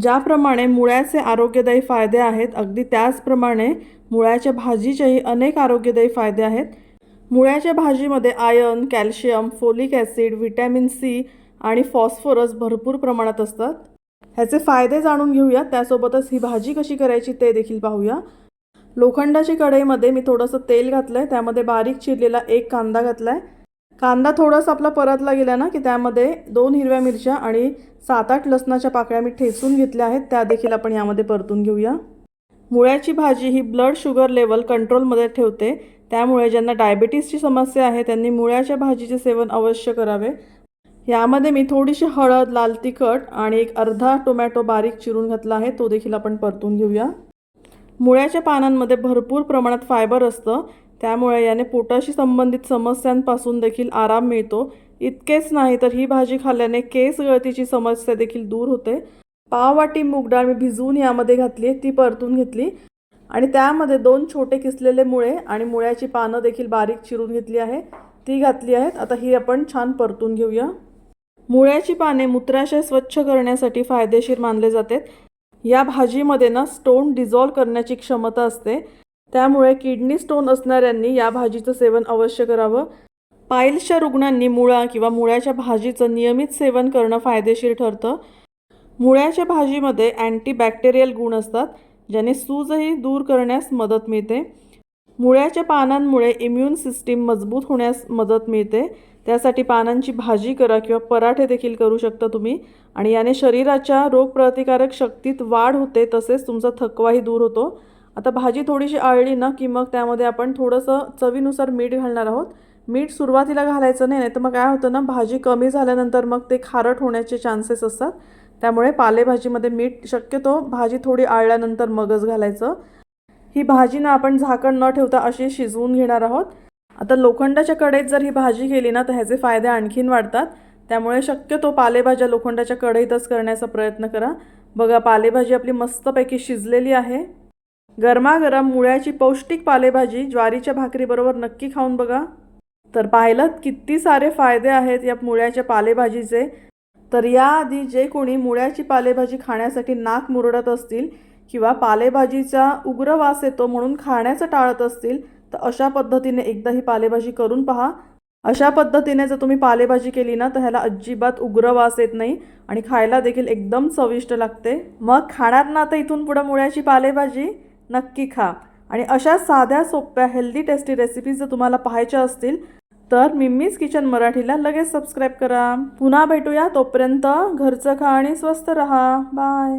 ज्याप्रमाणे मुळ्याचे आरोग्यदायी फायदे आहेत अगदी त्याचप्रमाणे मुळ्याच्या भाजीचेही अनेक आरोग्यदायी फायदे आहेत. मुळ्याच्या भाजीमध्ये iron calcium folic acid vitamin C आणि फॉस्फरस भरपूर प्रमाणात असतात. ह्याचे फायदे जाणून घेऊया. त्यासोबतच ही भाजी कशी करायची ते देखील पाहूया. लोखंडाची कढईमध्ये मी थोडंसं तेल घातलं आहे त्यामध्ये बारीक चिरलेला एक कांदा घातला आहे कांदा थोडासा आपला परतला गेला ना की त्यामध्ये दोन हिरव्या मिरच्या आणि सात आठ लसणाच्या पाकळ्या मी ठेचून घेतल्या आहेत त्या देखील आपण यामध्ये परतून घेऊया. मुळ्याची भाजी ही ब्लड शुगर लेवल कंट्रोलमध्ये ठेवते त्यामुळे ज्यांना डायबिटीसची समस्या आहे त्यांनी मुळ्याच्या भाजीचे सेवन अवश्य करावे. यामध्ये मी थोडीशी हळद लाल तिखट आणि एक अर्धा टोमॅटो बारीक चिरून घातला आहे तो देखील आपण परतून घेऊया. मुळ्याच्या पानांमध्ये भरपूर प्रमाणात फायबर असतं त्यामुळे याने पोटाशी संबंधित समस्यांपासून देखील आराम मिळतो. इतकेच नाही तर ही भाजी खाल्ल्याने केस गळतीची समस्या देखील दूर होते. पाववाटी मूग डाळ मी भिजवून यामध्ये घातली ती परतून घेतली. आणि त्यामध्ये दोन छोटे किसलेले मुळे आणि मुळ्याची पानं देखील बारीक चिरून घेतली आहे. ती घातली आहेत. आता ही आपण छान परतून घेऊया. मुळ्याची पाने मूत्राशय स्वच्छ करण्यासाठी फायदेशीर मानले जातात. या भाजीमध्ये ना स्टोन डिझॉल्व करण्याची क्षमता असते. त्यामुळे किडनी स्टोन असणाऱ्यांनी या भाजीचं सेवन अवश्य करावं. पाईल्सच्या रुग्णांनी मुळा किंवा मुळ्याच्या भाजीचं नियमित सेवन करणं फायदेशीर ठरतं. मुळ्याच्या भाजीमध्ये अँटीबॅक्टेरियल गुण असतात ज्याने सूजही दूर करण्यास मदत मिळते. मुळ्याच्या पानांमुळे इम्युन सिस्टीम मजबूत होण्यास मदत मिळते. त्यासाठी पानांची भाजी करा किंवा पराठे देखील करू शकता तुम्ही. आणि याने शरीराच्या रोगप्रतिकारक शक्तीत वाढ होते तसेच तुमचा थकवाही दूर होतो. आता भाजी थोडीशी आळली ना की मग त्यामध्ये आपण थोडंसं चवीनुसार मीठ घालणार आहोत. मीठ सुरुवातीला घालायचं नाही नाही तर मग काय होतं ना भाजी कमी झाल्यानंतर मग ते खारट होण्याचे चान्सेस असतात. त्यामुळे पालेभाजीमध्ये मीठ शक्यतो भाजी थोडी आळल्यानंतर मगच घालायचं. ही भाजी ना आपण झाकण न ठेवता अशी शिजवून घेणार आहोत. आता लोखंडाच्या कढईत जर ही भाजी केली ना तर ह्याचे फायदे आणखीन वाढतात. त्यामुळे शक्यतो पालेभाज्या लोखंडाच्या कढईतच करण्याचा प्रयत्न करा. बघा पालेभाजी आपली मस्तपैकी शिजलेली आहे. गरमागरम मुळ्याची पौष्टिक पालेभाजी ज्वारीच्या भाकरीबरोबर नक्की खाऊन बघा. तर पाहिलं किती सारे फायदे आहेत या मुळ्याच्या पालेभाजीचे. तर याआधी जे कोणी मुळ्याची पालेभाजी खाण्यासाठी नाक मुरडत असतील किंवा पालेभाजीचा उग्र वास येतो म्हणून खाण्याचं टाळत असतील तर अशा पद्धतीने एकदा ही पालेभाजी करून पहा. अशा पद्धतीने जर तुम्ही पालेभाजी केली ना तर ह्याला अजिबात उग्र वास येत नाही आणि खायला देखील एकदम चविष्ट लागते. मग खाणार ना तर इथून पुढं मुळ्याची पालेभाजी? नक्की खा. आणि अशा साध्या सोप्या हेल्दी टेस्टी रेसिपीज जर तुम्हाला पाहायच्या असतील तर मिम्मीज किचन मराठीला लगेच सबस्क्राईब करा. पुन्हा भेटूया. तोपर्यंत घरचं खा आणि स्वस्त रहा. बाय